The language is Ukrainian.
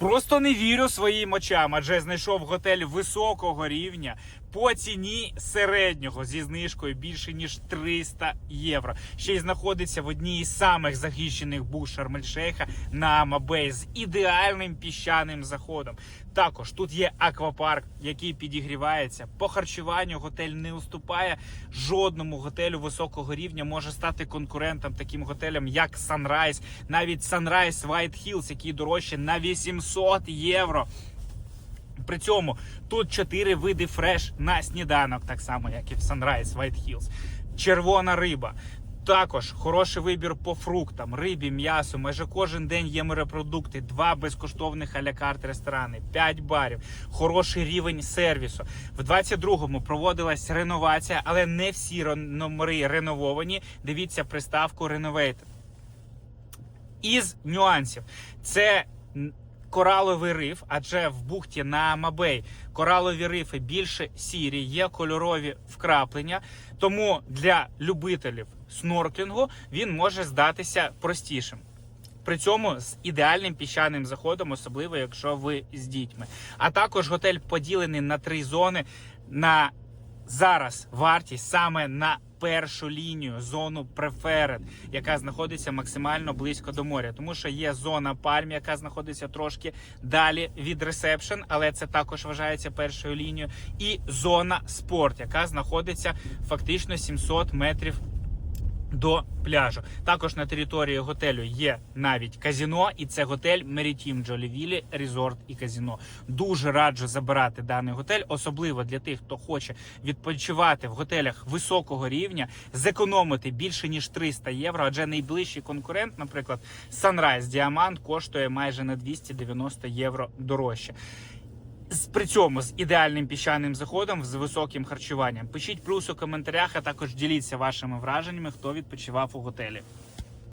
Просто не вірю своїм очам, адже знайшов готель високого рівня по ціні середнього зі знижкою більше ніж 300 євро. Ще й знаходиться в одній із самих захищених буш Шарм-ель-Шейха на Амабей з ідеальним піщаним заходом. Також тут є аквапарк, який підігрівається. По харчуванню готель не уступає жодному готелю високого рівня. Може стати конкурентом таким готелям, як Sunrise, навіть Sunrise White Hills, який дорожче на 800 євро. При цьому тут чотири види фреш на сніданок, так само як і в Sunrise White Hills. Червона риба. Також хороший вибір по фруктам, рибі, м'ясу. Майже кожен день є морепродукти, два безкоштовних алякарт ресторани, 5 барів, хороший рівень сервісу. В 22-му проводилась реновація, але не всі номери ренововані. Дивіться приставку Renovated. Із нюансів це кораловий риф, адже в бухті на Мабей коралові рифи більше сірі, є кольорові вкраплення. Тому для любителів снорклінгу він може здатися простішим. При цьому з ідеальним піщаним заходом, особливо якщо ви з дітьми. А також готель поділений на три зони. На зараз вартість саме на першу лінію зону преферед, яка знаходиться максимально близько до моря, тому що є зона Пальм, яка знаходиться трошки далі від ресепшн, але це також вважається першою лінією, і зона спорт, яка знаходиться фактично 700 метрів до пляжу. Також на території готелю є навіть казіно, і це готель Мерітім Джолівілі, Резорт і казіно. Дуже раджу забирати даний готель, особливо для тих, хто хоче відпочивати в готелях високого рівня, зекономити більше ніж 300 євро. Адже найближчий конкурент, наприклад, Sunrise Diamond, коштує майже на 290 євро дорожче. З при цьому з ідеальним піщаним заходом, з високим харчуванням. Пишіть плюс у коментарях, а також діліться вашими враженнями, хто відпочивав у готелі.